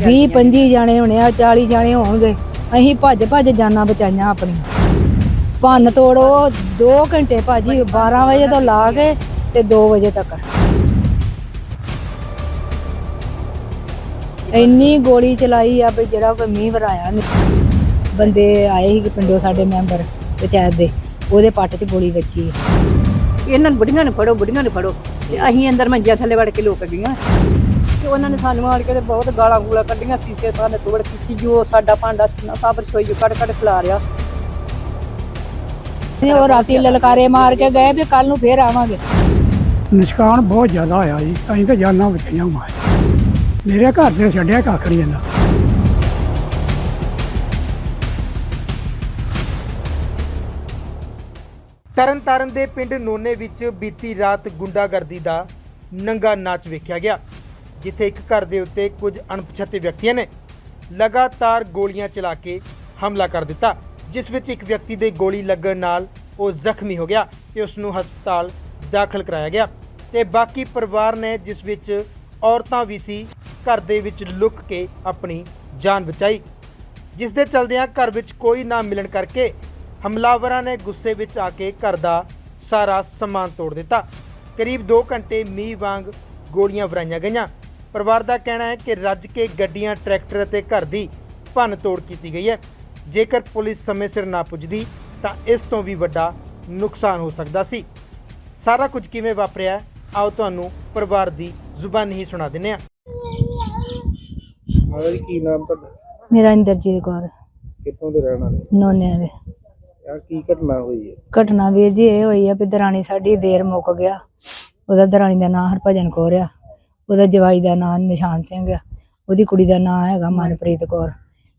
20 25 ਜਾਣੇ ਹੋਣੇ ਆ 40 ਜਾਣੇ ਹੋਣਗੇ। ਅਸੀਂ ਭੱਜ ਭੱਜ ਜਾਨਾਂ ਬਚਾਈਆਂ ਆਪਣੀਆਂ। ਭੰਨ ਤੋੜ ਉਹ 2 ਘੰਟੇ ਭਾਜੀ 12 ਵਜੇ ਤੋਂ ਲਾ ਕੇ ਤੇ 2 ਵਜੇ ਤੱਕ। ਇੰਨੀ ਗੋਲੀ ਚਲਾਈ ਆ ਵੀ ਜਿਹੜਾ ਕੋਈ ਮੀਂਹ ਵਰਾਇਆ ਨਹੀਂ ਬੰਦੇ ਆਏ ਸੀ ਪਿੰਡੋਂ ਸਾਡੇ ਮੈਂਬਰ ਪੰਚਾਇਤ ਦੇ ਉਹਦੇ ਪੱਟ 'ਚ ਗੋਲੀ ਵੱਜੀ ਇਹਨਾਂ ਨੂੰ ਬੁੜੀਆਂ ਨੂੰ ਫੜੋ ਬੁੜੀਆਂ ਨੂੰ ਫੜੋ। ਤੇ ਅਸੀਂ ਅੰਦਰ ਮੰਜਿਆਂ ਥੱਲੇ ਵੜ ਕੇ ਲੁਕ ਗਈਆਂ। ਤੇ ਉਹਨਾਂ ਨੇ ਸਾਨੂੰ ਆਣ ਕੇ ਤੇ ਬਹੁਤ ਗਾਲਾਂ ਗੂਲਾਂ ਕੱਢੀਆਂ ਸੀਸੇ ਤਾਂ ਤੋੜ ਕੀਤੀ ਜੋ ਸਾਡਾ ਭਾਂਡਾ ਨਾ ਸਭ ਰਸੋਈ ਚੋਂ ਕੱਢ ਕੱਢ ਖਿਲਾ ਰਿਆ ਤੇ ਉਹ ਰਾਤੀ ਲਲਕਾਰੇ ਮਾਰ ਕੇ ਗਏ ਵੀ ਕੱਲ ਨੂੰ ਫੇਰ ਆਵਾਂਗੇ। ਨੁਕਸਾਨ ਬਹੁਤ ਜ਼ਿਆਦਾ ਹੋਇਆ ਜੀ ਅਸੀਂ ਤਾਂ ਜਾਨਾਂ ਬਚਾਈਆਂ ਮਾਰ ਮੇਰੇ ਘਰ ਦੇ ਛੱਡਿਆ ਕੱਖ ਨਹੀਂ ਜਾਂਦਾ ਤਰਨਤਾਰਨ ਦੇ ਪਿੰਡ ਨੋਨੇ ਵਿੱਚ ਬੀਤੀ ਰਾਤ ਗੁੰਡਾਗਰਦੀ ਦਾ ਨੰਗਾ ਨਾਚ ਵੇਖਿਆ ਗਿਆ। ਜਿੱਥੇ ਇੱਕ ਘਰ ਦੇ ਉੱਤੇ ਕੁਝ ਅਣਪਛਾਤੇ ਵਿਅਕਤੀਆਂ ਨੇ ਲਗਾਤਾਰ ਗੋਲੀਆਂ ਚਲਾ ਕੇ ਹਮਲਾ ਕਰ ਦਿੱਤਾ, ਜਿਸ ਵਿੱਚ ਇੱਕ ਵਿਅਕਤੀ ਦੇ ਗੋਲੀ ਲੱਗਣ ਨਾਲ ਉਹ ਜ਼ਖਮੀ ਹੋ ਗਿਆ ਤੇ ਉਸ ਨੂੰ ਹਸਪਤਾਲ ਦਾਖਲ ਕਰਾਇਆ ਗਿਆ ਤੇ ਬਾਕੀ ਪਰਿਵਾਰ ਨੇ ਜਿਸ ਵਿੱਚ ਔਰਤਾਂ ਵੀ ਸੀ, ਘਰ ਦੇ ਵਿੱਚ ਲੁੱਕ ਕੇ ਆਪਣੀ ਜਾਨ ਬਚਾਈ। ਜਿਸ ਦੇ ਚਲਦਿਆਂ ਘਰ ਵਿੱਚ ਕੋਈ ਨਾ ਮਿਲਣ ਕਰਕੇ ਹਮਲਾਵਰਾਂ ਨੇ ਗੁੱਸੇ ਵਿੱਚ ਆ ਕੇ ਘਰ ਦਾ ਸਾਰਾ ਸਮਾਨ ਤੋੜ ਦਿੱਤਾ। ਕਰੀਬ 2 ਘੰਟੇ ਮੀਂਹ ਵਾਂਗ ਗੋਲੀਆਂ ਵਰਾਈਆਂ ਗਈਆਂ। ਪਰਿਵਾਰ ਦਾ ਕਹਿਣਾ ਹੈ ਕਿ ਰੱਜ ਕੇ ਗੱਡੀਆਂ ਟਰੈਕਟਰ ਅਤੇ ਘਰ ਦੀ ਭੰਨ ਤੋੜ ਕੀਤੀ ਗਈ ਹੈ। ਜੇਕਰ ਪੁਲਿਸ ਸਮੇਂ ਸਿਰ ਨਾ ਪੁੱਜਦੀ ਤਾਂ ਇਸ ਤੋਂ ਵੀ ਵੱਡਾ ਨੁਕਸਾਨ ਹੋ ਸਕਦਾ ਸੀ। ਸਾਰਾ ਕੁਝ ਕਿਵੇਂ ਵਾਪਰਿਆ ਹੈ, ਆਓ ਤੁਹਾਨੂੰ ਪਰਿਵਾਰ ਦੀ ਜ਼ੁਬਾਨੀ ਹੀ ਸੁਣਾ ਦਿੰਨੇ ਹਾਂ। ਮਾਤਾ ਜੀ ਕੀ ਨਾਮ ਤੁਹਾਡਾ? ਮੇਰਾ ਇੰਦਰਜੀਤ ਕੌਰ। ਕਿੱਥੋਂ ਦੇ ਰਹਿਣ ਵਾਲੇ? ਨੋਨਿਆਂ ਦੇ। ਆ ਕੀ ਘਟਨਾ ਹੋਈ ਹੈ? ਘਟਨਾ ਵੀਰ ਜੀ ਇਹ ਹੋਈ ਆ ਵੀ ਦਰਾਣੀ ਸਾਡੀ ਦੇਰ ਮੁੱਕ ਗਿਆ। ਉਹਦਾ ਦਰਾਣੀ ਦਾ ਨਾਂ ਹਰਭਜਨ ਕੌਰ ਆ। ਉਹਦਾ ਜਵਾਈ ਦਾ ਨਾਂ ਨਿਸ਼ਾਨ ਸਿੰਘ ਆ ਉਹਦੀ ਕੁੜੀ ਦਾ ਨਾਂ ਹੈਗਾ ਮਨਪ੍ਰੀਤ ਕੌਰ।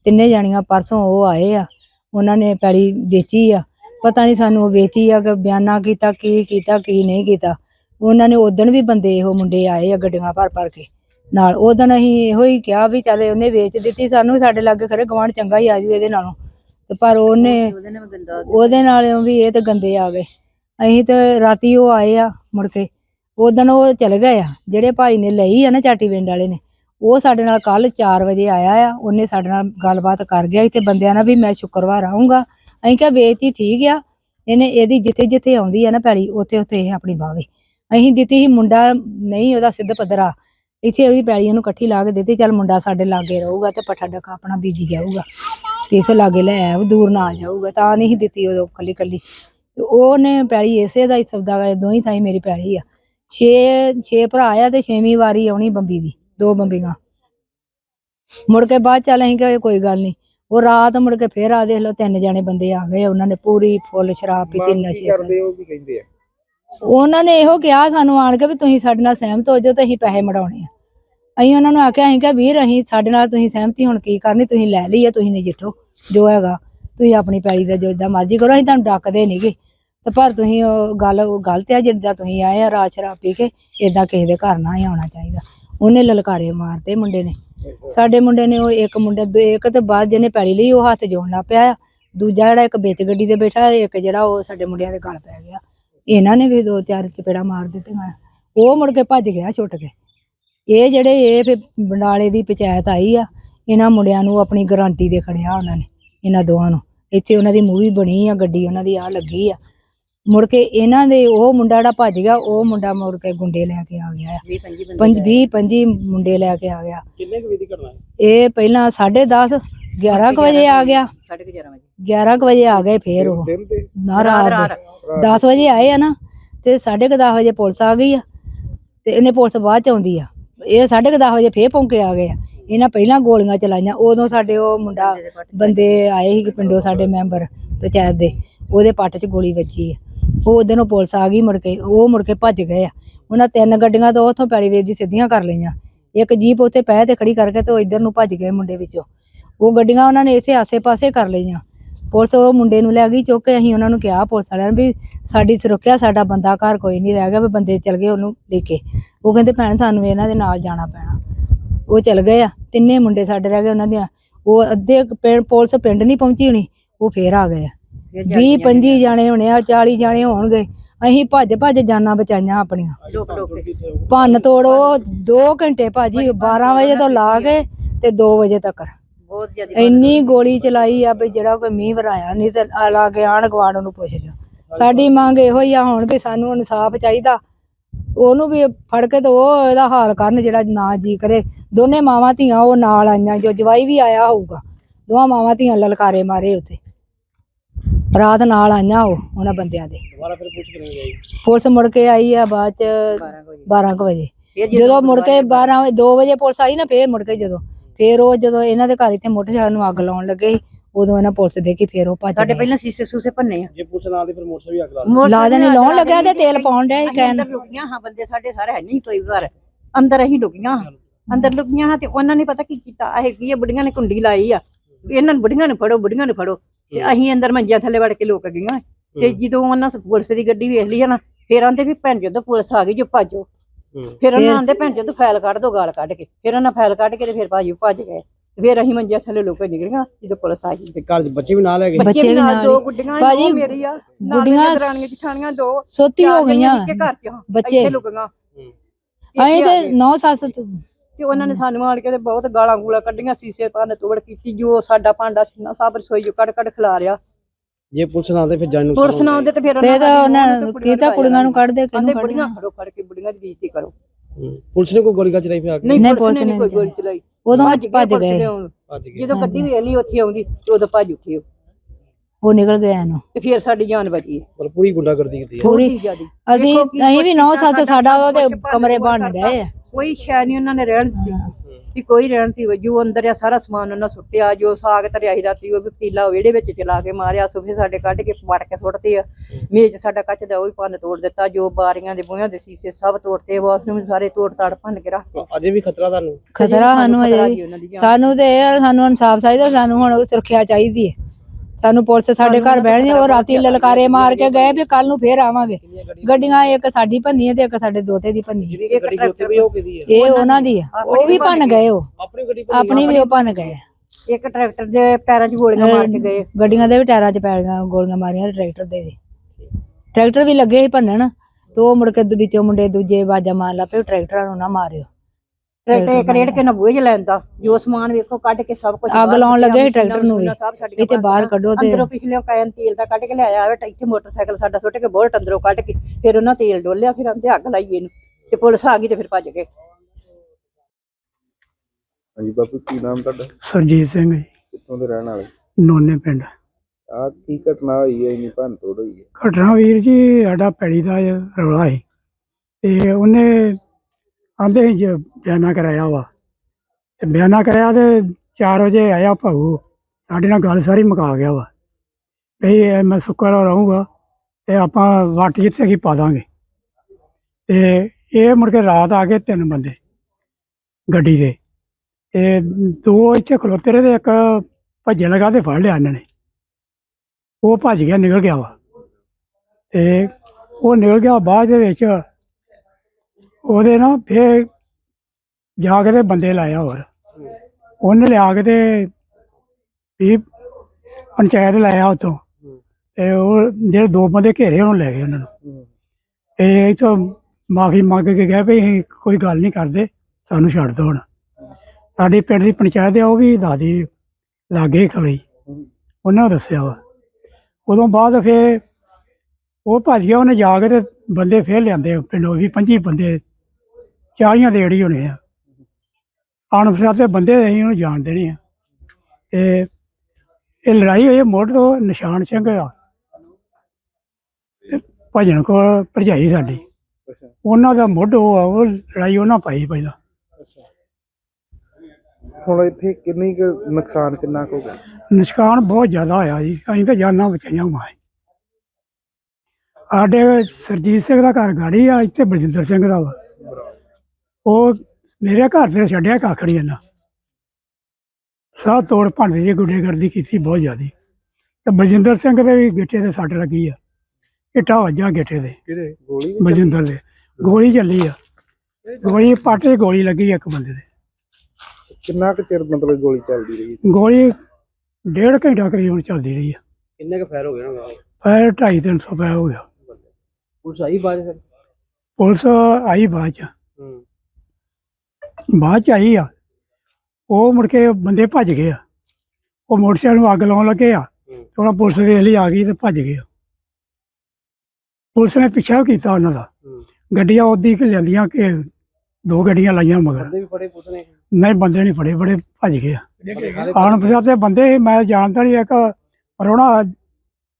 ਤਿੰਨੇ ਜਾਣੀਆਂ ਪਰਸੋਂ ਉਹ ਆਏ ਆ ਉਹਨਾਂ ਨੇ ਪੈਲੀ ਵੇਚੀ ਆ। ਪਤਾ ਨਹੀਂ ਸਾਨੂੰ ਉਹ ਵੇਚੀ ਆ ਕਿ ਬਿਆਨਾ ਕੀਤਾ ਕੀ ਕੀਤਾ ਕੀ ਨਹੀਂ ਕੀਤਾ। ਉਹਨਾਂ ਨੇ ਉਦਣ ਵੀ ਬੰਦੇ ਇਹੋ ਮੁੰਡੇ ਆਏ ਆ ਗੱਡੀਆਂ ਭਰ ਭਰ ਕੇ। ਨਾਲ ਉਦੋਂ ਅਸੀਂ ਇਹੋ ਹੀ ਕਿਹਾ ਵੀ ਚੱਲ ਉਹਨੇ ਵੇਚ ਦਿੱਤੀ ਸਾਨੂੰ ਸਾਡੇ ਲਾਗੇ ਖਰੇ ਗਵਾਂਢ ਚੰਗਾ ਹੀ ਆ ਜੂ ਇਹਦੇ ਨਾਲੋਂ। ਤੇ ਪਰ ਉਹਨੇ ਉਹਦੇ ਨਾਲ ਵੀ ਇਹ ਤੇ ਗੰਦੇ ਆ ਗਏ। ਅਸੀਂ ਤੇ ਰਾਤੀ ਉਹ ਆਏ ਆ ਮੁੜ ਕੇ ਉਦੋਂ ਉਹ ਚਲੇ ਗਏ ਆ, ਜਿਹੜੇ ਭਾਈ ਨੇ ਲਈ ਆ ਨਾ ਚਾਟੀ ਪਿੰਡ ਵਾਲੇ ਨੇ, ਉਹ ਸਾਡੇ ਨਾਲ ਕੱਲ 4 ਵਜੇ ਆਇਆ ਆ, ਉਹਨੇ ਸਾਡੇ ਨਾਲ ਗੱਲਬਾਤ ਕਰ ਗਿਆ ਸੀ ਤੇ ਬੰਦਿਆਂ ਨਾਲ ਵੀ ਮੈਂ ਸ਼ੁੱਕਰਵਾਰ ਆਉਂਗਾ ਅਸੀਂ ਕਿਹਾ ਵੇਚਤੀ ਠੀਕ ਆ, ਇਹਨੇ ਇਹਦੀ ਜਿੱਥੇ ਜਿੱਥੇ ਆਉਂਦੀ ਆ ਨਾ ਪੈਲੀ ਉੱਥੇ ਉੱਥੇ ਇਹ ਆਪਣੀ ਬਾਵੇ। ਅਸੀਂ ਦਿੱਤੀ ਸੀ ਮੁੰਡਾ ਨਹੀਂ, ਉਹਦਾ ਸਿੱਧ ਪੱਧਰਾ। ਇੱਥੇ ਉਹਦੀ ਪੈਲੀ ਉਹਨੂੰ ਇਕੱਠੀ ਲਾ ਕੇ ਦਿੱਤੀ, ਚੱਲ ਮੁੰਡਾ ਸਾਡੇ ਲਾਗੇ ਰਹੂਗਾ ਤੇ ਪੱਠਾ ਡਕਾ ਆਪਣਾ ਬੀਜੀ ਜਾਊਗਾ। ਤੇ ਇਥੋਂ ਲਾਗੇ ਲੈ ਆਇਆ ਦੂਰ ਨਾ ਆ ਜਾਊਗਾ, ਤਾਂ ਨਹੀਂ ਦਿੱਤੀ ਉਹ ਕੱਲੀ ਕੱਲੀ ਉਹਨੇ ਪੈਲੀ ਇਸੇ ਦਾ ਹੀ ਸੌਦਾ ਕਰ ਦੋਈ ਥਾਈ ਮੇਰੀ ਪੈਲੀ ਆ। ਛੇ ਛੇ ਭਰਾ ਆ ਤੇ ਛੇਵੀਂ ਵਾਰੀ ਆਉਣੀ ਬੰਬੀ ਦੀ ਦੋ ਬੰਬੀਆਂ। ਮੁੜ ਕੇ ਬਾਅਦ ਚੱਲ ਅਸੀਂ ਕਿਹਾ ਕੋਈ ਗੱਲ ਨਹੀਂ ਉਹ ਰਾਤ ਮੁੜ ਕੇ ਫੇਰ ਆ ਦੇਖ ਲਓ ਤਿੰਨ ਜਣੇ ਬੰਦੇ ਆ ਗਏ ਉਹਨਾਂ ਨੇ ਪੂਰੀ ਫੁੱਲ ਸ਼ਰਾਬ ਪੀਤੀ ਕੀ ਨਸ਼ੇ ਕਰਦੇ ਹੋ ਕੀ ਕਹਿੰਦੇ ਆ? ਉਹਨਾਂ ਨੇ ਇਹੋ ਕਿਹਾ ਸਾਨੂੰ ਆਣ ਕੇ ਵੀ ਤੁਸੀਂ ਸਾਡੇ ਨਾਲ ਸਹਿਮਤ ਹੋ ਜਾਓ ਤੇ ਅਸੀਂ ਪੈਸੇ ਮੜਾਉਣੇ ਆ। ਅਸੀਂ ਉਹਨਾਂ ਨੂੰ ਆਖਿਆ ਅਸੀਂ ਕਿਹਾ ਵੀਰ ਅਸੀਂ ਸਾਡੇ ਨਾਲ ਤੁਸੀਂ ਸਹਿਮਤੀ ਹੁਣ ਕੀ ਕਰਨੀ ਤੁਸੀਂ ਲੈ ਲਈ ਆ ਤੁਸੀਂ ਨਜਿੱਠੋ ਜੋ ਹੈਗਾ ਤੁਸੀਂ ਆਪਣੀ ਪੈਲੀ ਦਾ ਜੋ ਇਦਾਂ ਮਰਜ਼ੀ ਕਰੋ ਅਸੀਂ ਤੁਹਾਨੂੰ ਡੱਕਦੇ ਨਹੀਂਗੇ ਤੇ ਪਰ ਤੁਸੀਂ ਉਹ ਗੱਲ, ਉਹ ਗਲਤ ਆ, ਜਿੱਦਾਂ ਤੁਸੀਂ ਆਏ ਆ ਰਾਤ ਸ਼ਰਾਬ ਪੀ ਕੇ ਇਦਾਂ ਕਿਸੇ ਦੇ ਘਰ ਨਾ ਹੀ ਆਉਣਾ ਚਾਹੀਦਾ। ਉਹਨੇ ਲਲਕਾਰੇ ਮਾਰਤੇ ਮੁੰਡੇ ਨੇ। ਸਾਡੇ ਮੁੰਡੇ ਨੇ ਉਹ ਇੱਕ ਮੁੰਡਾ, ਦੋ- ਇੱਕ ਤੇ ਬਾਅਦ ਜਿਹਨੇ ਪੈਲੀ ਲਈ, ਉਹ ਹੱਥ ਜੋੜਨਾ ਪਿਆ ਆ। ਦੂਜਾ ਜਿਹੜਾ ਇੱਕ ਵਿੱਚ ਗੱਡੀ ਦੇ ਬੈਠਾ, ਇੱਕ ਜਿਹੜਾ ਉਹ ਸਾਡੇ ਮੁੰਡਿਆਂ ਦੇ ਗਲ ਪੈ ਗਿਆ। ਇਹਨਾਂ ਨੇ ਵੀ ਦੋ ਚਾਰ ਚਪੇੜਾ ਮਾਰ ਦਿੱਤੀਆਂ। ਉਹ ਮੁੜ ਕੇ ਭੱਜ ਗਿਆ ਛੁੱਟ ਕੇ। ਇਹ ਜਿਹੜੇ, ਇਹ ਫਿਰ ਬੰਡਾਲੇ ਦੀ ਪੰਚਾਇਤ ਆਈ ਆ, ਇਹਨਾਂ ਮੁੰਡਿਆਂ ਨੂੰ ਆਪਣੀ ਗਾਰੰਟੀ ਦੇ ਖੜਿਆ ਉਹਨਾਂ ਨੇ, ਇਹਨਾਂ ਦੋਵਾਂ ਨੂੰ। ਇੱਥੇ ਉਹਨਾਂ ਦੀ ਮੂਵੀ ਬਣੀ ਆ, ਗੱਡੀ ਉਹਨਾਂ ਦੀ ਆ ਲੱਗੀ ਆ। ਮੁੜ ਕੇ ਇਹਨਾਂ ਦੇ ਉਹ ਮੁੰਡਾ ਜਿਹੜਾ ਭੱਜ ਗਿਆ ਉਹ ਮੁੰਡਾ ਮੁੜ ਕੇ ਗੁੰਡੇ ਲੈ ਕੇ ਆ ਗਿਆ। ਆ ਪੰਜ 20 25 ਮੁੰਡੇ ਲੈ ਕੇ ਆ ਗਿਆ। ਕਿੰਨੇ ਕੁ ਵਜੇ ਦੀ ਘਟਨਾ ਹੈ? ਇਹ ਪਹਿਲਾਂ 10:30 11 ਕੁ ਵਜੇ ਆ ਗਿਆ। 11:30 11 ਕੁ ਵਜੇ ਆ ਗਏ ਫੇਰ ਉਹ। ਨਾ ਰਾਤ ਦੇ। 10 ਵਜੇ ਆਏ ਆ ਨਾ ਤੇ 10:30 ਵਜੇ ਪੁਲਿਸ ਆ ਗਈ ਆ ਤੇ ਇਹਨੇ ਪੁਲਿਸ ਬਾਅਦ ਚ ਆਉਂਦੀ ਆ। ਇਹ 10:30 ਵਜੇ ਫੇਰ ਭੌਂਕੇ ਆ ਗਏ ਆ। ਇਹਨਾਂ ਪਹਿਲਾਂ ਗੋਲੀਆਂ ਚਲਾਈਆਂ ਉਦੋਂ ਸਾਡੇ ਉਹ ਮੁੰਡਾ ਬੰਦੇ ਆਏ ਸੀ ਪਿੰਡੋਂ ਸਾਡੇ ਮੈਂਬਰ ਪੰਚਾਇਤ ਦੇ ਉਹਦੇ ਪੱਟ 'ਚ ਗੋਲੀ ਵੱਜੀ ਆ। ਉਹ ਉਦੋਂ ਨੂੰ ਪੁਲਿਸ ਆ ਗਈ ਮੁੜ ਕੇ, ਉਹ ਮੁੜ ਕੇ ਭੱਜ ਗਏ ਆ। ਉਹਨਾਂ ਤਿੰਨ ਗੱਡੀਆਂ ਤਾਂ ਉੱਥੋਂ ਪੈਲੀ ਵੇਚ ਦੀ ਸਿੱਧੀਆਂ ਕਰ ਲਈਆਂ। ਇੱਕ ਜੀਪ ਉੱਥੇ ਪੈ ਤੇ ਖੜੀ ਕਰਕੇ ਤੇ ਉਹ ਇੱਧਰ ਨੂੰ ਭੱਜ ਗਏ ਮੁੰਡੇ ਵਿੱਚੋਂ। ਉਹ ਗੱਡੀਆਂ ਉਹਨਾਂ ਨੇ ਇੱਥੇ ਆਸੇ-ਪਾਸੇ ਕਰ ਲਈਆਂ। ਪੁਲਿਸ ਉਹ ਮੁੰਡੇ ਨੂੰ ਲੈ ਗਈ, ਚੁੱਕ ਕੇ ਅਸੀਂ ਉਹਨਾਂ ਨੂੰ ਕਿਹਾ ਪੁਲਿਸ ਵਾਲਿਆਂ ਨੂੰ ਵੀ ਸਾਡੀ ਸੁਰੱਖਿਆ, ਸਾਡਾ ਬੰਦਾ ਘਰ ਕੋਈ ਨਹੀਂ ਰਹਿ ਗਿਆ, ਵੀ ਬੰਦੇ ਚਲ ਗਏ ਉਹਨੂੰ ਲੈ ਕੇ। ਉਹ ਕਹਿੰਦੇ, ਭੈਣ, ਸਾਨੂੰ ਇਹਨਾਂ ਦੇ ਨਾਲ ਜਾਣਾ ਪੈਣਾ। ਉਹ ਚਲ ਗਏ ਆ। ਤਿੰਨੇ ਮੁੰਡੇ ਸਾਡੇ ਰਹਿ ਗਏ ਉਹਨਾਂ ਦੀਆਂ। ਉਹ ਅੱਧੇ ਪਿੰਡ, ਪੁਲਿਸ ਪਿੰਡ ਨਹੀਂ ਪਹੁੰਚੀ ਹੋਣੀ, ਉਹ ਫੇਰ ਆ ਗਏ ਆ। 20 25 ਜਾਣੇ ਹੋਣੇ ਆ 40 ਜਾਣੇ ਹੋਣਗੇ। ਅਸੀਂ ਭੱਜ ਭੱਜ ਜਾਨਾਂ ਬਚਾਈਆਂ ਆਪਣੀਆਂ। ਭੰਨ ਤੋੜ ਉਹ 2 ਘੰਟੇ ਭਾਜੀ 12 ਵਜੇ ਤੋਂ ਲਾ ਕੇ ਤੇ 2 ਵਜੇ ਤੱਕ। ਬਹੁਤ ਜ਼ਿਆਦਾ ਇੰਨੀ ਗੋਲੀ ਚਲਾਈ ਆ ਵੀ ਜਿਹੜਾ ਕੋਈ ਮੀਂਹ ਵਰਾਇਆ ਨਹੀਂ ਤੇ ਆ ਲਾ ਕੇ ਆਣ ਗਵਾੜ ਨੂੰ ਪੁੱਛ ਲਿਓ। ਸਾਡੀ ਮੰਗ ਇਹੋ ਹੀ ਆ ਹੁਣ ਵੀ ਸਾਨੂੰ ਇਨਸਾਫ ਚਾਹੀਦਾ। ਉਹਨੂੰ ਵੀ ਫੜ ਕੇ ਤੇ ਉਹ ਇਹਦਾ ਹਾਲ ਕਰਨ ਜਿਹੜਾ ਨਾ ਜੀ ਕਰੇ। ਦੋਨੇ ਮਾਵਾਂ ਧੀਆਂ ਉਹ ਨਾਲ ਆਈਆਂ ਜੋ ਜਵਾਈ ਵੀ ਆਇਆ ਹੋਊਗਾ। ਦੋਵਾਂ ਮਾਵਾਂ ਧੀਆਂ ਲਲਕਾਰੇ ਮਾਰੇ ਉੱਤੇ ਰਾਤ ਨਾਲ ਆਈਆਂ ਉਹ ਉਹਨਾਂ ਬੰਦਿਆਂ ਦੇ। ਦੁਬਾਰਾ ਫਿਰ ਪੁੱਛ ਕਰਾਂਗੇ ਗਈ ਪੁਲਿਸ ਮੁੜ ਕੇ ਆਈ ਆ ਬਾਅਦ ਚ 12 ਕੁ ਵਜੇ। ਜਦੋਂ ਮੁੜ ਕੇ 12 ਵਜੇ 2 ਵਜੇ ਪੁਲਿਸ ਆਈ ਨਾ ਫੇਰ ਮੁੜ ਕੇ ਜਦੋਂ। ਫੇਰ ਉਹ ਜਦੋਂ ਇਹਨਾਂ ਦੇ ਘਰ ਇੱਥੇ ਮੋਟਰਸਾਈਕਲ ਨੂੰ ਅੱਗ ਲਾਉਣ ਲੱਗੇ ਉਦੋਂ ਇਹਨਾਂ ਪੁਲਿਸ ਦੇਖੀ ਫੇਰ ਉਹ ਭੱਜ ਸਾਡੇ ਪਹਿਲਾਂ ਸੀਸੇ ਸੂਸੇ ਭੰਨੇ ਆ। ਜੇ ਪੁੱਛ ਨਾਲ ਤੇ ਫਿਰ ਮੋਟਰਸਾਈਕਲ ਵੀ ਅੱਗ ਲਾ ਦਿੰਦੇ। ਲਾ ਦੇਣੇ ਲਾਉਣ ਲੱਗਿਆ ਤੇ ਤੇਲ ਪਾਉਣ ਡਿਆ ਕਹਿਣ ਅੰਦਰ ਲੁਕੀਆਂ ਹਾਂ ਬੰਦੇ ਸਾਡੇ ਸਾਰੇ ਹੈ ਨਹੀਂ ਕੋਈ ਘਰ। ਅੰਦਰ ਅਸੀਂ ਲੁਕੀਆਂ ਹਾਂ। ਅੰਦਰ ਲੁਕੀਆਂ ਹਾਂ ਤੇ ਉਹਨਾਂ ਨੇ ਪਤਾ ਕੀ ਕੀਤਾ? ਇਹ ਕੀ ਆ ਬੁੜੀਆਂ ਨੇ ਕੁੰਡੀ ਲਾਈ ਆ। ਇਹਨਾਂ ਨੂੰ ਬੁੜੀਆਂ ਨੂੰ ਫੜੋ ਬੁੜੀਆਂ ਨੂੰ ਫੜੋ। ਤੇ ਅਸੀਂ ਅੰਦਰ ਮੰਜਿਆਂ ਥੱਲੇ ਵੜ ਕੇ ਲੁਕ ਗਈਆਂ ਤੇ ਜਦੋਂ ਉਹਨਾਂ ਪੁਲਿਸ ਦੀ ਗੱਡੀ ਵੇਖ ਲਈ ਨਾ ਫੇਰ ਆਂਦੇ ਵੀ ਭੈਣ ਜਦੋਂ ਪੁਲਿਸ ਆ ਗਈ ਜੋ ਭੱਜੋ। ਫਿਰ ਉਹਨਾਂ ਆਂਦੇ ਭੈਣ ਜਦੋਂ ਫਾਈਲ ਕੱਢ ਦੋ ਗਾਲ ਕੱਢ ਕੇ। ਫਿਰ ਉਹਨਾਂ ਫਾਈਲ ਕੱਢ ਕੇ ਤੇ ਫਿਰ ਭਾਜੀ ਭੱਜ ਗਏ। ਤੇ ਫਿਰ ਅਸੀਂ ਮੰਜਿਆਂ ਥੱਲੇ ਲੁਕ ਨਿਕਲੀਆਂ ਜਦੋਂ ਪੁਲਿਸ ਆ ਗਈ। ਤੇ ਘਰ 'ਚ ਬੱਚੇ ਵੀ ਨਾਲ ਹੈਗੇ? ਬੱਚੇ ਬੱਚੇ ਵੀ ਨਾਲ ਦੋ। ਗੁੱਡੀਆਂ ਭਾਜੀ, ਮੇਰੀ ਆ ਗੁੱਡੀਆਂ ਦਰਾਣੀਆਂ ਜਠਾਣੀਆਂ ਦੋ ਸੋਤੀ ਹੋ ਗਈਆਂ। ਨਿੱਕੇ ਘਰ ਚ ਹਾਂ, ਬੱਚੇ। ਇੱਥੇ ਲੁਕੀਆਂ ਅਸੀਂ ਤੇ ਨੌ ਸੱਸ ਤੇ ਉਹਨਾਂ ਨੇ ਸਾਨੂੰ ਆਣ ਕੇ ਤੇ ਬਹੁਤ ਗਾਲਾਂ ਗੂਲਾਂ ਕੱਢੀਆਂ ਸੀਸੇ ਭੰਨ ਤੋੜ ਕੀਤੀ ਜੋ ਸਾਡਾ ਭਾਂਡਾ ਛਿੰਨਾ ਸਭ ਰਸੋਈ ਚੋਂ ਕੱਢ ਕੱਢ ਖਿਲਾਰਿਆ ਜੇ ਪੁਲਿਸ ਨਾਲ ਤੇ ਫਿਰ ਜਾਨ ਨੂੰ ਪੁਲਿਸ ਨਾ ਆਉਂਦੇ ਤੇ ਫਿਰ ਉਹਨਾਂ ਨੂੰਹ ਤੇ ਕੀਤਾ ਕੁੜੀਆਂ ਨੂੰ ਕੱਢ ਦੇ ਕਹਿੰਦੇ ਕਿਹਨੂੰ ਬੁੜੀਆਂ ਕੱਢਣਾ ਫੜੋ ਫੜ ਕੇ ਬੁੜੀਆਂ ਦੀ ਬੇਇੱਜ਼ਤੀ ਕਰੋ। ਪੁਲਿਸ ਨੇ ਕੋਈ ਗੋਲੀ ਕਾ ਚਲਾਈ ਫਿਰ ਆ ਕੇ? ਨਹੀਂ ਪੁਲਿਸ ਨੇ ਨੀ ਕੋਈ ਨੇ ਗੋਲੀ ਚਲਾਈ। ਉਦੋਂ ਭੱਜ ਗਏ ਗਏ। ਜਦੋਂ ਗੱਡੀ ਵੇਖ ਲਈ ਉੱਥੇ ਆਉਂਦੀ ਤੇ ਉਦੋਂ ਭੱਜ ਉੱਠੇ ਉਹ। ਉਹ ਨਿਕਲ ਗਿਆ ਇਹਨੂੰ। ਤੇ ਫਿਰ ਸਾਡੀ ਜਾਨ ਬਚੀ। ਪਰ ਪੂਰੀ ਗੁੰਡਾਗਰਦੀ ਕੀਤੀ ਹੈ ਪੂਰੀ। ਅਸੀਂ ਅਸੀਂ ਵੀ ਨੌ ਕੀਤਾ ਸੱਸ ਸਾਡਾ ਕੁਛ ਭੰਨ ਕਮਰੇ ਬਣ। ਰਹੇ ਆ। ਕੋਈ ਸ਼ੈ ਨਹੀਂ ਉਹਨਾਂ ਨੇ ਰਹਿਣ ਦਿੱਤੀ। ਵੀ ਕੋਈ ਰਹਿਣ ਸੀ ਜੋ ਅੰਦਰ ਆ ਸਾਰਾ ਸਮਾਨ ਉਹਨਾਂ ਸੁੱਟਿਆ ਜੋ ਸਾਗ ਧਰਿਆ ਸੀ ਰਾਤੀ ਉਹ ਵੀ ਪਤੀਲਾ ਵਿਹੜੇ ਵਿੱਚ ਚਲਾ ਕੇ ਮਾਰਿਆ ਸੋਫੇ ਸਾਡੇ ਕੱਢ ਕੇ ਵੜ ਕੇ ਸੁੱਟਦੇ ਆ। ਮੇਜ਼ ਸਾਡਾ ਕੱਚ ਦਾ ਉਹ ਵੀ ਭੰਨ ਤੋੜ ਦਿੱਤਾ ਜੋ ਬਾਰੀਆਂ ਦੇ ਬੂਹਿਆਂ ਦੇ ਸੀਸੇ ਸਭ ਤੋੜਤੇ ਵਾਸ਼ਰੂਮ ਸਾਰੇ ਤੋੜ ਤਾੜ ਭੰਨ ਕੇ ਰੱਖਤੇ ਅਜੇ ਵੀ ਖਤਰਾ ਤੁਹਾਨੂੰ? ਖਤਰਾ ਸਾਨੂੰ ਅਜੇ ਸਾਨੂੰ ਤੇ ਇਹ ਆ, ਸਾਨੂੰ ਇਨਸਾਫ ਚਾਹੀਦਾ ਸਾਨੂੰ ਹੁਣ ਸੁਰੱਖਿਆ ਚਾਹੀਦੀ ਹੈ। ਸਾਨੂੰ ਪੁਲਿਸ ਸਾਡੇ ਘਰ ਬਹਿਣੀ ਉਹ ਰਾਤੀ ਲਲਕਾਰੇ ਮਾਰ ਕੇ ਗਏ ਵੀ ਕੱਲ ਨੂੰ ਫੇਰ ਆਵਾਂਗੇ। ਗੱਡੀਆਂ ਇੱਕ ਸਾਡੀ ਭੰਨੀ ਹੈ ਤੇ ਇੱਕ ਸਾਡੇ ਦੋਤੇ ਦੀ ਭੰਨੀ। ਹੈ। ਜਿਹੜੀ ਗੱਡੀ ਉੱਤੇ ਵੀ ਉਹ ਕਿਹਦੀ ਹੈ? ਇਹ ਉਹਨਾਂ ਦੀ ਆ ਉਹ ਵੀ ਭੰਨ ਗਏ ਉਹ। ਆਪਣੀ ਗੱਡੀ ਆਪਣੀ ਵੀ ਉਹ ਭੰਨ ਗਏ। ਇੱਕ ਟਰੈਕਟਰ ਦੇ ਟਾਇਰਾਂ 'ਚ ਗੋਲੀਆਂ ਮਾਰ ਕੇ ਗਏ। ਗੱਡੀਆਂ ਦੇ ਵੀ ਟਾਇਰਾਂ 'ਚ ਪੈ ਗਈਆਂ ਗੋਲੀਆਂ ਮਾਰੀਆਂ ਟਰੈਕਟਰ ਦੇ ਵੀ। ਟਰੈਕਟਰ ਵੀ ਲੱਗੇ ਸੀ ਭੰਨਣ ਤੇ ਉਹ ਮੁੜ ਕੇ ਦੂ- ਵਿੱਚੋਂ ਮੁੰਡੇ ਦੂਜੇ ਬਾਜਾ ਮਾਰ ਲਾ ਪਏ ਟਰੈਕਟਰਾਂ ਨੂੰ ਨਾ ਮਾਰਿਓ। ਟਰੈਕਟਰ ਇੱਕ ਰੇੜ ਕੇ ਨਾ ਬੂਹੇ 'ਚ ਲੈਂਦਾ ਜੋ ਸਮਾਨ ਵੇਖੋ ਕੱਢ ਕੇ ਸਭ ਕੁਝ ਅੱਗ ਲਾਉਣ ਲੱਗੇ ਟਰੈਕਟਰ ਨੂੰ ਵੀ। ਇੱਥੇ ਬਾਹਰ ਕੱਢੋ ਤੇ। ਅੰਦਰੋਂ ਪਿਛਲੇ ਕਾਇਨ ਤੇਲ ਦਾ ਕੱਢ ਕੇ ਲਿਆਇਆ ਹੋਇਆ ਇੱਥੇ ਮੋਟਰਸਾਈਕਲ ਸਾਡਾ ਸੁੱਟ ਕੇ ਬੋਲਟ ਅੰਦਰੋਂ ਕੱਢ ਕੇ ਫਿਰ ਉਹਨਾਂ ਤੇਲ ਡੋਲਿਆ ਫਿਰ ਅੰਦੇ ਅੱਗ ਲਾਈ ਇਹਨੂੰ ਤੇ ਪੁਲਿਸ ਆ ਗਈ ਤੇ ਫਿਰ ਭੱਜ ਗਏ। ਹਾਂਜੀ ਬਾਪੂ ਕੀ ਨਾਮ ਤੁਹਾਡਾ? ਸਰਜੀਤ ਸਿੰਘ ਜੀ। ਕਿੱਥੋਂ ਦੇ ਰਹਿਣ ਵਾਲੇ? ਨੋਨੇ ਪਿੰਡ। ਆ ਕੀ ਘਟਨਾ ਹੋਈ ਹੈ ਇੰਨੀ ਭੰਨ ਤੋੜ ਹੋਈ ਹੈ? ਘਟਨਾ ਵੀਰ ਜੀ ਸਾਡਾ ਪੈੜੀ ਦਾ ਰੌਲਾ ਸੀ। ਤੇ ਉਹਨੇ ਆਂਦੇ ਹੀ ਜ- ਬਿਆਨਾ ਕਰਾਇਆ ਵਾ। ਤੇ ਬਿਆਨਾ ਕਰਾਇਆ ਤੇ 4 ਵਜੇ ਆਇਆ ਭਾਊ, ਸਾਡੇ ਨਾਲ ਗੱਲ ਸਾਰੀ ਮੁਕਾ ਗਿਆ ਵਾ। ਵੀ ਮੈਂ ਸੁੱਕਰ ਰਹੂੰਗਾ ਤੇ ਆਪਾਂ ਵੱਟ ਜਿੱਥੇ ਕੀ ਪਾ ਦਾਂਗੇ। ਤੇ ਇਹ ਮੁੜ ਕੇ ਰਾਤ ਆ ਗਏ ਤਿੰਨ ਬੰਦੇ ਗੱਡੀ ਦੇ। ਤੇ ਦੋ ਇੱਥੇ ਖਲੋਤੇ ਰਹੇ ਤੇ ਇੱਕ ਭੱਜਣ ਲਗਾ ਤੇ ਫੜ ਲਿਆ ਇਹਨਾਂ ਨੇ। ਉਹ ਭੱਜ ਗਿਆ, ਨਿਕਲ ਗਿਆ ਵਾ। ਤੇ ਉਹ ਨਿਕਲ ਗਿਆ, ਬਾਅਦ ਦੇ ਵਿੱਚ ਉਹਦੇ ਨਾ ਫੇਰ ਜਾ ਕੇ ਤੇ ਬੰਦੇ ਲਾਇਆ ਹੋਰ। ਉਹਨੇ ਲਿਆ ਕੇ ਤੇ ਵੀ ਪੰਚਾਇਤ ਲਾਇਆ ਉਤੋਂ ਤੇ ਉਹ ਜਿਹੜੇ ਦੋ ਬੰਦੇ ਘੇਰੇ ਉਹਨੂੰ ਲੈ ਗਏ ਉਹਨਾਂ ਨੂੰ। ਤੇ ਇਥੋਂ ਮਾਫੀ ਮੰਗ ਕੇ ਗਿਆ ਵੀ ਅਸੀਂ ਕੋਈ ਗੱਲ ਨਹੀਂ ਕਰਦੇ, ਸਾਨੂੰ ਛੱਡ ਦਿਓ ਹੁਣ। ਸਾਡੀ ਪਿੰਡ ਦੀ ਪੰਚਾਇਤ ਹੈ ਉਹ ਵੀ ਦਾਦੀ ਲਾਗੇ ਖੜੀ ਉਹਨਾਂ ਨੂੰ ਦੱਸਿਆ ਵਾ। ਉਦੋਂ ਬਾਅਦ ਫੇਰ ਉਹ ਭੱਜ ਗਿਆ, ਉਹਨੇ ਜਾ ਕੇ ਤੇ ਬੰਦੇ ਫੇਰ ਲਿਆਂਦੇ ਪਿੰਡੋਂ ਵੀ 25 ਬੰਦੇ 40 ਦੇ ਏੜੀ ਹੋਣੇ ਆ। ਅਣਪਛਾਤੇ ਤੇ ਬੰਦੇ ਅਸੀਂ ਉਹਨੂੰ ਜਾਣਦੇ ਨਹੀਂ ਆ। ਤੇ ਇਹ ਲੜਾਈ ਹੋਈ ਮੋਢ ਤੋਂ ਨਿਸ਼ਾਨ ਸਿੰਘ ਆ। ਤੇ ਭਜਨ ਕੋਲ ਭਰਜਾਈ ਸਾਡੀ। ਉਹਨਾਂ ਦਾ ਮੁੱਢ ਉਹ ਆ ਉਹ ਲੜਾਈ ਉਹਨਾਂ ਪਾਈ ਪਹਿਲਾਂ। ਹੁਣ ਇੱਥੇ ਕਿੰਨੀ ਕੁ ਨੁਕਸਾਨ ਕਿੰਨਾ ਕੁ ਹੋ ਗਿਆ? ਨੁਕਸਾਨ ਬਹੁਤ ਜ਼ਿਆਦਾ ਹੋਇਆ ਜੀ। ਅਸੀਂ ਤਾਂ ਜਾਨਾਂ ਬਚਾਈਆਂ ਮਾਏ ਸਾਡੇ ਸਰਜੀਤ ਸਿੰਘ ਦਾ ਘਰ ਗਾੜੀ ਆ ਇੱਥੇ ਬਲਜਿੰਦਰ ਸਿੰਘ ਦਾ ਵਾ। ਉਹ ਮੇਰੇ ਘਰ ਤੇ ਛੱਡਿਆ ਕਾਖੜੀ ਇਹਨਾਂ। ਸਾਹ ਤੋੜ ਭੰਨ ਦੀ ਗੁੱਡੇਗਰਦੀ ਕੀਤੀ ਬਹੁਤ ਜ਼ਿਆਦੀ। ਤੇ ਬਲਜਿੰਦਰ ਸਿੰਘ ਦੇ ਵੀ ਗਿੱਟੇ ਤੇ ਸੱਟ ਲੱਗੀ ਆ। ਇੱਟਾਂ ਵੱਜਾ ਗਿੱਟੇ ਦੇ ਕਿਹਦੇ? ਗੋਲੀ ਬਲਜਿੰਦਰ ਦੇ। ਗੋਲੀ ਚੱਲੀ ਆ। ਗੋਲੀ ਪੱਟ 'ਚ ਗੋਲੀ ਲੱਗੀ ਆ ਇੱਕ ਬੰਦੇ ਦੇ। ਕਿੰਨਾ ਕੁ ਚਿਰ ਮਤਲਬ ਗੋਲੀ ਚੱਲਦੀ ਰਹੀ? ਗੋਲੀ ਡੇਢ ਘੰਟਾ ਕਰੀਬ ਚੱਲਦੀ ਰਹੀ ਆ। ਕਿੰਨੇ ਕੁ ਫਾਇਰ ਹੋ ਗਏ ਨਾ ਫਾਇਰ 2.5 300 ਫਾਇਰ ਹੋ ਗਿਆ। ਪੁਲਿਸ ਆਈ ਬਾਜ ਫਿਰ? ਪੁਲਿਸ ਆਈ ਬਾਅਦ ਚ। ਹੂੰ। ਬਾਅਦ ਚ ਆਈ ਆ। ਉਹ ਮੁੜ ਕੇ ਬੰਦੇ ਭੱਜ ਗਏ ਆ। ਉਹ ਮੋਟਰਸਾਈਕਲ ਨੂੰ ਅੱਗ ਲਾਉਣ ਲੱਗੇ ਆ। ਤੇ ਉਹਨਾਂ ਪੁਲਿਸ ਵੇਖ ਲਈ ਆ ਗਈ ਤੇ ਭੱਜ ਗਏ ਆ। ਪੁਲਿਸ ਨੇ ਪਿੱਛਾ ਕੀਤਾ ਉਹਨਾਂ ਦਾ। ਗੱਡੀਆਂ ਉਹਦੀ ਕਿ ਲੈਂਦੀਆਂ ਕਿ ਦੋ ਗੱਡੀਆਂ ਲਾਈਆਂ ਮਗਰ। ਬੰਦੇ ਵੀ ਫੜੇ ਪੁਲਿਸ ਨੇ? ਨਹੀਂ ਬੰਦੇ ਨਹੀਂ ਫੜੇ ਬੜੇ ਭੱਜ ਗਏ ਆ। ਸਾਰੇ ਆਣ ਪਛਾਤੇ ਬੰਦੇ ਸੀ, ਮੈਂ ਜਾਣਦਾ ਨਹੀਂ ਇੱਕ ਪਰੋਣਾ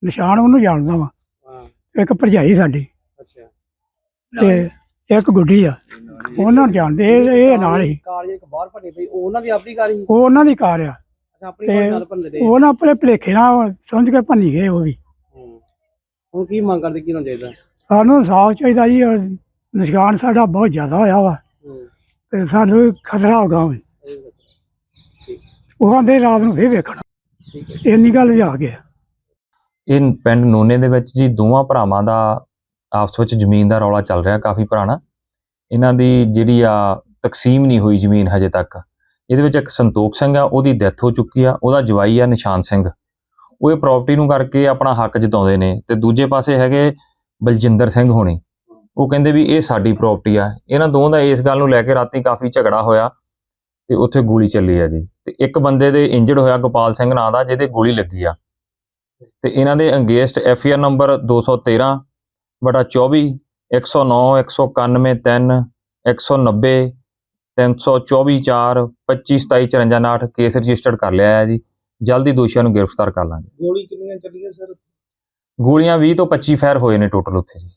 ਨਿਸ਼ਾਨ ਉਹਨੂੰ ਜਾਣਦਾ ਵਾਂ। ਹਾਂ। ਇੱਕ ਭਰਜਾਈ ਸਾਡੀ। ਅੱਛਾ। ਤੇ ਇੱਕ ਗੁੱਡੀ ਆ। ਉਹਨਾਂ ਨੂੰ ਜਾਣਦੇ ਇਹ ਇਹ ਨਾਲ ਹੀ। ਕਾਰ ਜਿਹੜੀ ਇੱਕ ਬਾਹਰ ਭੰਨੀ ਪਈ ਉਹ ਉਹਨਾਂ ਦੀ ਆਪਣੀ ਕਾਰ ਸੀ ਉਹ ਉਹਨਾਂ ਦੀ ਕਾਰ ਆ। ਅੱਛਾ ਆਪਣੀ ਕਾਰ ਨਾਲ ਭੰਨਦੇ ਉਹ ਨਾ ਆਪਣੇ ਭਲੇਖੇ ਨਾਲ ਸਮਝ ਕੇ ਭੰਨੀ ਗਏ ਉਹ ਵੀ। ਹੂੰ। ਹੁਣ ਕੀ ਮੰਗ ਕਰਦੇ ਕੀ ਹੋਣਾ ਚਾਹੀਦਾ? ਸਾਨੂੰ ਇਨਸਾਫ ਚਾਹੀਦਾ ਜੀ ਔਰ ਨਿਸ਼ਾਨ ਸਾਡਾ ਬਹੁਤ ਜ਼ਿਆਦਾ ਹੋਇਆ ਵਾ। ਹੂੰ। ਤੇ ਸਾਨੂੰ ਖਤਰਾ ਹੋ ਗਿਆ ਉਹ ਆਂਦੇ ਰਾਤ ਨੂੰ ਫੇਰ ਵੇਖਣਾ। ਠੀਕ ਹੈ ਇੰਨੀ ਗੱਲ ਵੀ ਆ ਗਿਆ ਇਹ ਪਿੰਡ ਨੋਨੇ ਦੇ ਵਿੱਚ ਜੀ ਦੋਵਾਂ ਭਰਾਵਾਂ ਦਾ ਆਪਸ ਵਿੱਚ ਜ਼ਮੀਨ ਦਾ ਰੌਲਾ ਚੱਲ ਰਿਹਾ ਕਾਫੀ ਪੁਰਾਣਾ। ਇਹਨਾਂ ਦੀ ਜਿਹੜੀ ਆ ਤਕਸੀਮ ਨਹੀਂ ਹੋਈ ਜ਼ਮੀਨ ਹਜੇ ਤੱਕ। ਇਹਦੇ ਵਿੱਚ ਇੱਕ ਸੰਤੋਖ ਸਿੰਘ ਆ, ਉਹਦੀ ਡੈਥ ਹੋ ਚੁੱਕੀ ਆ, ਉਹਦਾ ਜਵਾਈ ਆ ਨਿਸ਼ਾਨ ਸਿੰਘ। ਉਹ ਇਹ ਪ੍ਰਾਪਰਟੀ ਨੂੰ ਕਰਕੇ ਆਪਣਾ ਹੱਕ ਜਤਾਉਂਦੇ ਨੇ ਤੇ ਦੂਜੇ ਪਾਸੇ ਹੈਗੇ ਬਲਜਿੰਦਰ ਸਿੰਘ ਹੋਣੀ। ਉਹ ਕਹਿੰਦੇ ਵੀ ਇਹ ਸਾਡੀ ਪ੍ਰਾਪਰਟੀ ਆ। ਇਹਨਾਂ ਦੋਵਾਂ ਦਾ ਇਸ ਗੱਲ ਨੂੰ ਲੈ ਕੇ ਰਾਤੀ ਕਾਫੀ ਝਗੜਾ ਹੋਇਆ ਤੇ ਉੱਥੇ ਗੋਲੀ ਚੱਲੀ ਆ ਜੀ। ਤੇ ਇੱਕ ਬੰਦੇ ਦੇ ਇੰਜਰਡ ਹੋਇਆ ਗੋਪਾਲ ਸਿੰਘ ਨਾਂ ਦਾ, ਜਿਹਦੇ ਗੋਲੀ ਲੱਗੀ ਆ। ਤੇ ਇਹਨਾਂ ਦੇ ਅੰਗੇਸਟ ਐਫ ਆਰ ਨੰਬਰ 213 ਬਟਾ 24 109 191 3 190 324 4 25 27 54 ਕੇਸ ਰਜਿਸਟਰਡ ਕਰ ਲਿਆ ਹੈ ਜੀ। ਜਲਦੀ ਦੋਸ਼ੀਆਂ ਨੂੰ ਗ੍ਰਿਫਤਾਰ ਕਰ ਲਾਂਗੇ। ਗੋਲੀ ਕਿੰਨੀਆਂ ਚੱਲੀਆਂ ਸਰ? ਗੋਲੀਆਂ 20 ਤੋਂ 25 ਫਾਇਰ ਹੋਏ ਨੇ ਟੋਟਲ ਉੱਥੇ ਜੀ।